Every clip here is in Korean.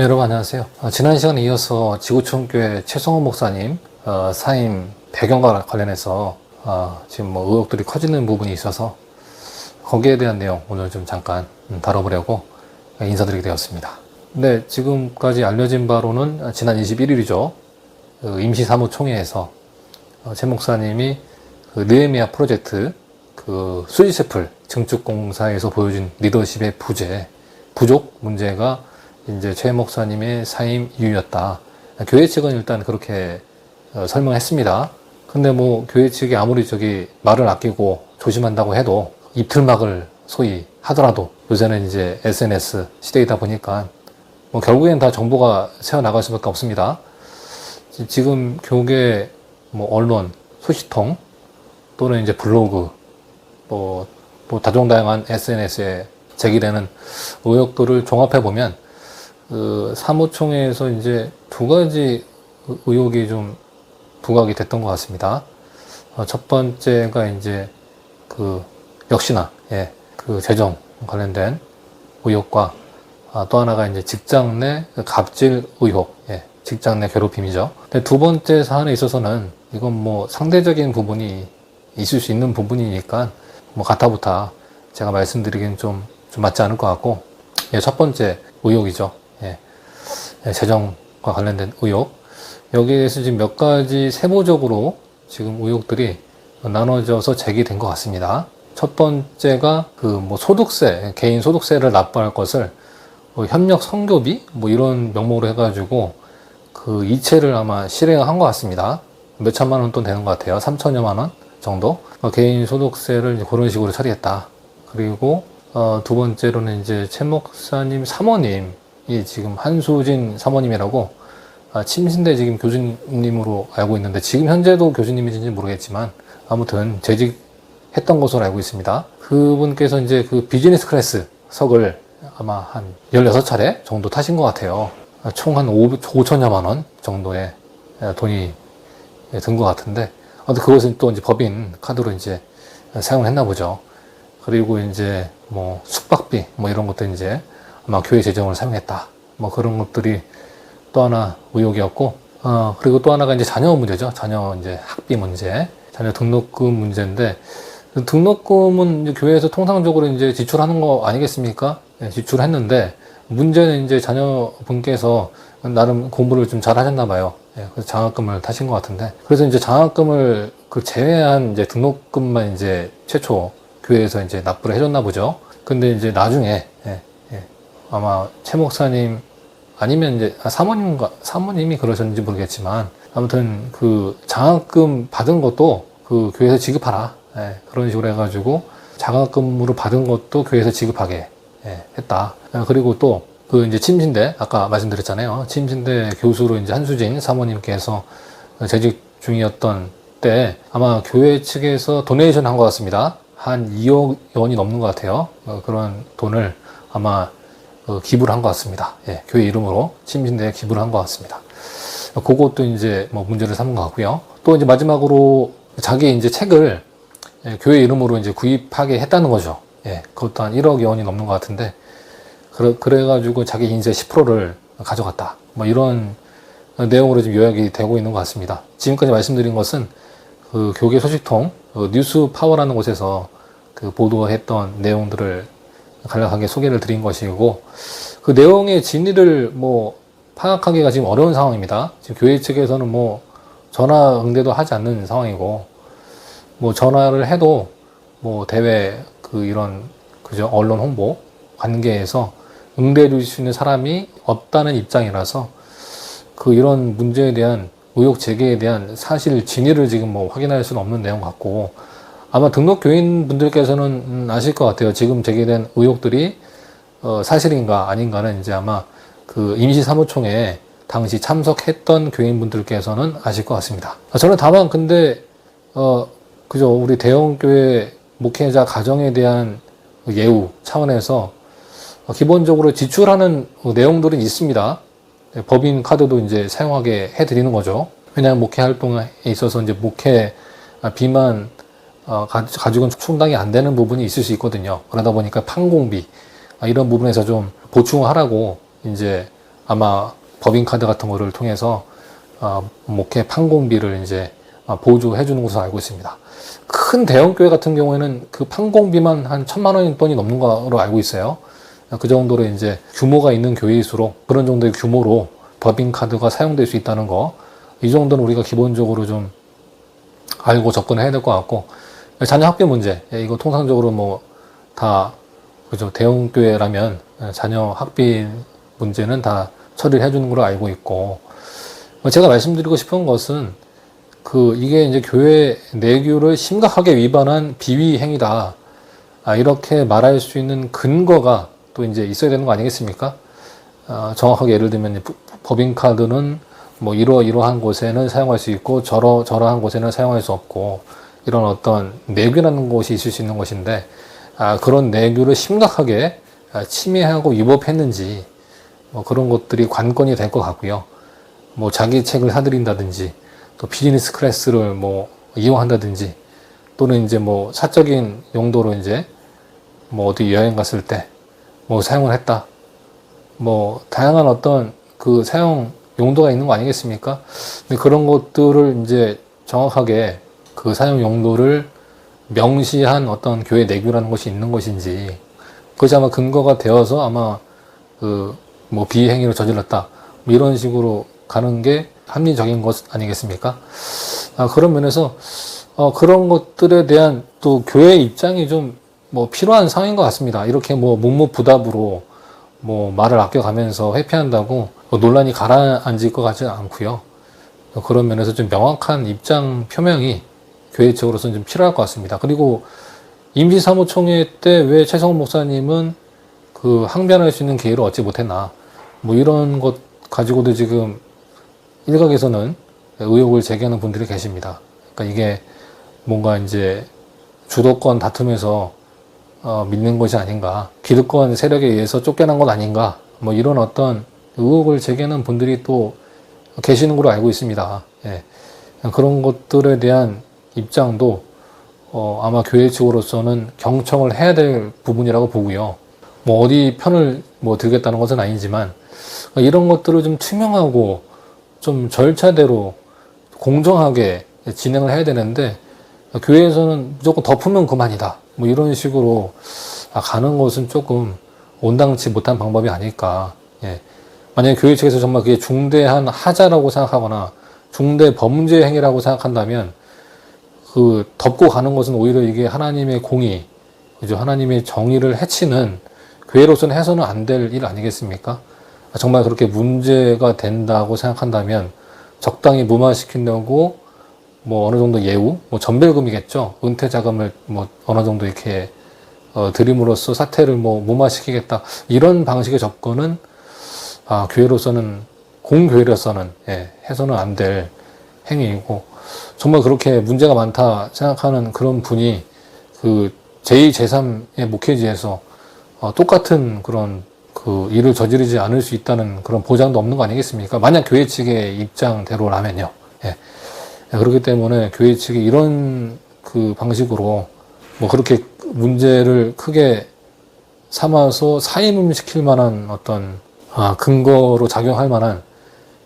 네, 여러분 안녕하세요. 어, 지난 시간에 이어서 지구촌교회 최성호 목사님 어, 사임 배경과 관련해서 어, 지금 뭐 의혹들이 커지는 부분이 있어서 거기에 대한 내용 오늘 좀 잠깐 음, 다뤄보려고 인사드리게 되었습니다. 네, 지금까지 알려진 바로는 지난 21일이죠. 그 임시사무총회에서 어, 최 목사님이 그 느헤미야 프로젝트 그 수지세플 증축공사에서 보여준 리더십의 부재, 부족 문제가 이제 최 목사님의 사임 이유였다. 교회 측은 일단 그렇게 어, 설명했습니다. 근데 뭐 교회 측이 아무리 저기 말을 아끼고 조심한다고 해도 입틀막을 소위 하더라도 요새는 이제 SNS 시대이다 보니까 뭐 결국엔 다 정보가 새어 나갈 수밖에 없습니다. 지- 지금 교계 뭐 언론 소식통 또는 이제 블로그 뭐, 뭐 다종다양한 SNS에 제기되는 의혹들을 종합해 보면 그 사무총회에서 이제 두 가지 의- 의혹이 좀 부각이 됐던 것 같습니다. 어, 첫 번째가 이제 그 역시나 예, 그 재정 관련된 의혹과 아, 또 하나가 이제 직장 내 갑질 의혹, 예, 직장 내 괴롭힘이죠. 근데 두 번째 사안에 있어서는 이건 뭐 상대적인 부분이 있을 수 있는 부분이니까 뭐 가타부타 제가 말씀드리기는 좀, 좀 맞지 않을 것 같고 예, 첫 번째 의혹이죠. 예, 예, 재정과 관련된 의혹. 여기에서 지금 몇 가지 세부적으로 지금 의혹들이 나눠져서 제기된 것 같습니다. 첫 번째가 그 뭐 소득세, 개인 소득세를 납부할 것을 뭐 현역 성교비 뭐 이런 명목으로 해가지고 그 이체를 아마 실행한 것 같습니다. 몇 천만 원 돈 되는 것 같아요. 3천여만 원 정도. 어, 개인 소득세를 그런 식으로 처리했다. 그리고 어, 두 번째로는 이제 최 목사님 사모님 이 지금 한수진 사모님이라고 아, 침신대 지금 교수님으로 알고 있는데 지금 현재도 교수님이신지 모르겠지만 아무튼 재직했던 것으로 알고 있습니다. 그분께서 이제 그 비즈니스 클래스 석을 아마 한 16차례 정도 타신 것 같아요. 총 한 5천여만 원 정도의 돈이 든 것 같은데 아무튼 그것은 또 이제 법인 카드로 이제 사용을 했나 보죠. 그리고 이제 뭐 숙박비 뭐 이런 것도 이제 아마 교회 재정을 사용했다. 뭐 그런 것들이 또 하나 의혹이었고, 어, 그리고 또 하나가 이제 자녀 문제죠. 자녀 이제 학비 문제, 자녀 등록금 문제인데, 등록금은 교회에서 통상적으로 이제 지출하는 거 아니겠습니까? 예, 지출했는데, 문제는 이제 자녀분께서 나름 공부를 좀 잘 하셨나 봐요. 예, 그래서 장학금을 타신 것 같은데, 그래서 이제 장학금을 그 제외한 이제 등록금만 이제 최초 교회에서 이제 납부를 해줬나 보죠. 근데 이제 나중에, 예, 예, 아마 최 목사님 아니면 이제 아, 사모님과 사모님이 그러셨는지 모르겠지만 아무튼 그 장학금 받은 것도 그 교회에서 지급하라 예, 그런 식으로 해가지고 장학금으로 받은 것도 교회에서 지급하게 예, 했다. 아, 그리고 또 그 이제 침신대 아까 말씀드렸잖아요. 침신대 교수로 이제 한수진 사모님께서 재직 중이었던 때 아마 교회 측에서 도네이션 한 것 같습니다. 한 2억 원이 넘는 것 같아요. 어, 그런 돈을 아마 어, 기부를 한 것 같습니다. 예, 교회 이름으로 침신대에 기부를 한 것 같습니다. 어, 그것도 이제 뭐 문제를 삼은 것 같고요. 또 이제 마지막으로 자기 이제 책을 예, 교회 이름으로 이제 구입하게 했다는 거죠. 예, 그것도 한 1억 원이 넘는 것 같은데, 그래, 그래가지고 자기 인세 10%를 가져갔다. 뭐 이런 내용으로 지금 요약이 되고 있는 것 같습니다. 지금까지 말씀드린 것은 그 교계 소식통 어, 뉴스 파워라는 곳에서 그 보도했던 내용들을 간략하게 소개를 드린 것이고 그 내용의 진위를 뭐 파악하기가 지금 어려운 상황입니다. 지금 교회 측에서는 뭐 전화 응대도 하지 않는 상황이고 뭐 전화를 해도 뭐 대외 그 이런 그죠 언론 홍보 관계에서 응대해 줄 수 있는 사람이 없다는 입장이라서 그 이런 문제에 대한 의혹 제기에 대한 사실 진위를 지금 뭐 확인할 수는 없는 내용 같고 아마 등록 교인 분들께서는 음, 아실 것 같아요. 지금 제기된 의혹들이 어, 사실인가 아닌가는 이제 아마 그 임시 사무총회 당시 참석했던 교인 분들께서는 아실 것 같습니다. 아, 저는 다만 근데 어 그죠 우리 대형 교회 목회자 가정에 대한 그 예우 차원에서 어, 기본적으로 지출하는 어, 내용들은 있습니다. 네, 법인 카드도 이제 사용하게 해드리는 거죠. 왜냐하면 목회 활동에 있어서 이제 목회 아, 비만 어, 가- 가지고는 충당이 안 되는 부분이 있을 수 있거든요. 그러다 보니까 판공비 아, 이런 부분에서 좀 보충하라고 이제 아마 법인카드 같은 거를 통해서 어, 목회 판공비를 이제 어, 보조해 주는 것으로 알고 있습니다. 큰 대형 교회 같은 경우에는 그 판공비만 한 천만 원 돈이 넘는 거로 알고 있어요. 그 정도로 이제 규모가 있는 교회일수록 그런 정도의 규모로 법인카드가 사용될 수 있다는 거. 이 정도는 우리가 기본적으로 좀 알고 접근해야 될 것 같고 자녀 학비 문제. 예, 이거 통상적으로 뭐 다 그죠? 대형 교회라면 예, 자녀 학비 문제는 다 처리를 해주는 걸로 알고 있고. 뭐 제가 말씀드리고 싶은 것은 그 이게 이제 교회 내규를 심각하게 위반한 비위 행위다. 아, 이렇게 말할 수 있는 근거가 또 이제 있어야 되는 거 아니겠습니까? 아, 정확하게 예를 들면 법인카드는 뭐 이러 이러한 곳에는 사용할 수 있고 저러 저러한 곳에는 사용할 수 없고 이런 어떤 내규라는 것이 있을 수 있는 것인데 아, 그런 내규를 심각하게 아, 침해하고 위법했는지 뭐 그런 것들이 관건이 될 것 같고요. 뭐 자기 책을 사들인다든지 또 비즈니스 클래스를 뭐 이용한다든지 또는 이제 뭐 사적인 용도로 이제 뭐 어디 여행 갔을 때 뭐 사용을 했다. 뭐 다양한 어떤 그 사용 용도가 있는 거 아니겠습니까? 근데 그런 것들을 이제 정확하게 그 사용 용도를 명시한 어떤 교회 내규라는 것이 있는 것인지 그것이 아마 근거가 되어서 아마 그 뭐 비행위를 저질렀다 뭐 이런 식으로 가는 게 합리적인 것 아니겠습니까? 아, 그런 면에서 어, 그런 것들에 대한 또 교회 입장이 좀 뭐 필요한 상황인 것 같습니다. 이렇게 뭐 묵묵부답으로 뭐 말을 아껴가면서 회피한다고 뭐 논란이 가라앉을 것 같지는 않고요. 그런 면에서 좀 명확한 입장 표명이 교회 측으로서는 좀 필요할 것 같습니다. 그리고 임시사무총회 때 왜 최성훈 목사님은 그 항변할 수 있는 기회를 얻지 못했나 뭐 이런 것 가지고도 지금 일각에서는 의혹을 제기하는 분들이 계십니다. 그러니까 이게 뭔가 이제 주도권 다툼에서 어, 믿는 것이 아닌가, 기득권 세력에 의해서 쫓겨난 것 아닌가, 뭐 이런 어떤 의혹을 제기하는 분들이 또 계시는 걸로 알고 있습니다. 예. 그런 것들에 대한 입장도 어, 아마 교회 측으로서는 경청을 해야 될 부분이라고 보고요. 뭐 어디 편을 뭐 들겠다는 것은 아니지만 이런 것들을 좀 투명하고 좀 절차대로 공정하게 진행을 해야 되는데 교회에서는 무조건 덮으면 그만이다. 뭐 이런 식으로 아, 가는 것은 조금 온당치 못한 방법이 아닐까. 예. 만약에 교회 측에서 정말 그게 중대한 하자라고 생각하거나 중대 범죄 행위라고 생각한다면 그 덮고 가는 것은 오히려 이게 하나님의 공의, 그죠? 하나님의 정의를 해치는 교회로서는 해서는 안 될 일 아니겠습니까? 아, 정말 그렇게 문제가 된다고 생각한다면 적당히 무마시키려고 뭐 어느 정도 예우, 뭐 전별금이겠죠. 은퇴 자금을 뭐 어느 정도 이렇게 어, 드림으로써 사태를 뭐 무마시키겠다 이런 방식의 접근은 아, 교회로서는 공교회로서는 예, 해서는 안 될 행위이고 정말 그렇게 문제가 많다 생각하는 그런 분이 그 제2, 제3의 목회지에서 어, 똑같은 그런 그 일을 저지르지 않을 수 있다는 그런 보장도 없는 거 아니겠습니까? 만약 교회 측의 입장대로라면요. 예. 예, 그렇기 때문에 교회 측이 이런 그 방식으로 뭐 그렇게 문제를 크게 삼아서 사임시킬 만한 어떤 아, 근거로 작용할 만한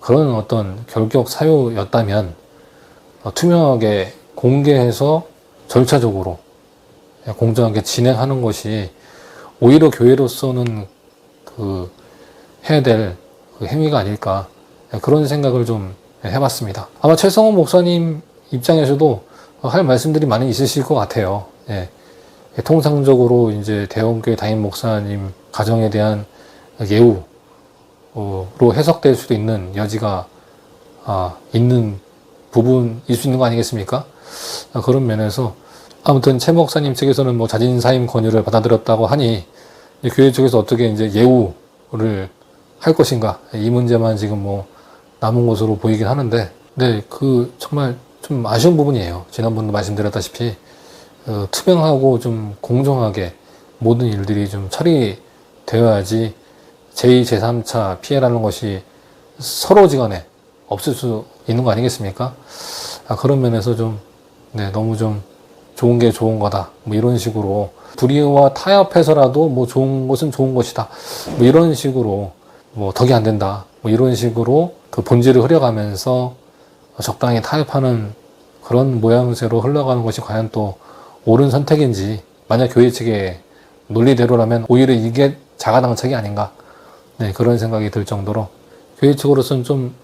그런 어떤 결격 사유였다면 어, 투명하게 공개해서 절차적으로 예, 공정하게 진행하는 것이 오히려 교회로서는 그 해야 될 그 행위가 아닐까 예, 그런 생각을 좀 해봤습니다. 아마 최성원 목사님 입장에서도 할 말씀들이 많이 있으실 것 같아요. 예. 예, 통상적으로 이제 대원교회 담임 목사님 가정에 대한 예우로 해석될 수도 있는 여지가 아, 있는 부분일 수 있는 거 아니겠습니까? 아, 그런 면에서 아무튼 최 목사님 측에서는 뭐 자진 사임 권유를 받아들였다고 하니 교회 측에서 어떻게 이제 예우를 할 것인가 이 문제만 지금 뭐 남은 것으로 보이긴 하는데 네그 정말 좀 아쉬운 부분이에요 지난번도 말씀드렸다시피 어, 투명하고 좀 공정하게 모든 일들이 좀 처리되어야지 제2, 제3차 피해라는 것이 서로 지간에 없을 수 있는 거 아니겠습니까? 아, 그런 면에서 좀, 네, 너무 좀 좋은 게 좋은 거다. 뭐 이런 식으로 불의와 타협해서라도 뭐 좋은 것은 좋은 것이다. 뭐 이런 식으로 뭐 덕이 안 된다. 뭐 이런 식으로 그 본질을 흐려가면서 적당히 타협하는 그런 모양새로 흘러가는 것이 과연 또 옳은 선택인지 만약 교회 측의 논리대로라면 오히려 이게 자가당착이 아닌가 네, 그런 생각이 들 정도로 교회 측으로서는 좀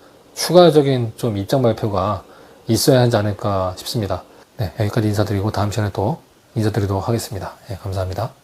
추가적인 좀 입장 발표가 있어야 하지 않을까 싶습니다. 네, 여기까지 인사드리고 다음 시간에 또 인사드리도록 하겠습니다. 네, 감사합니다.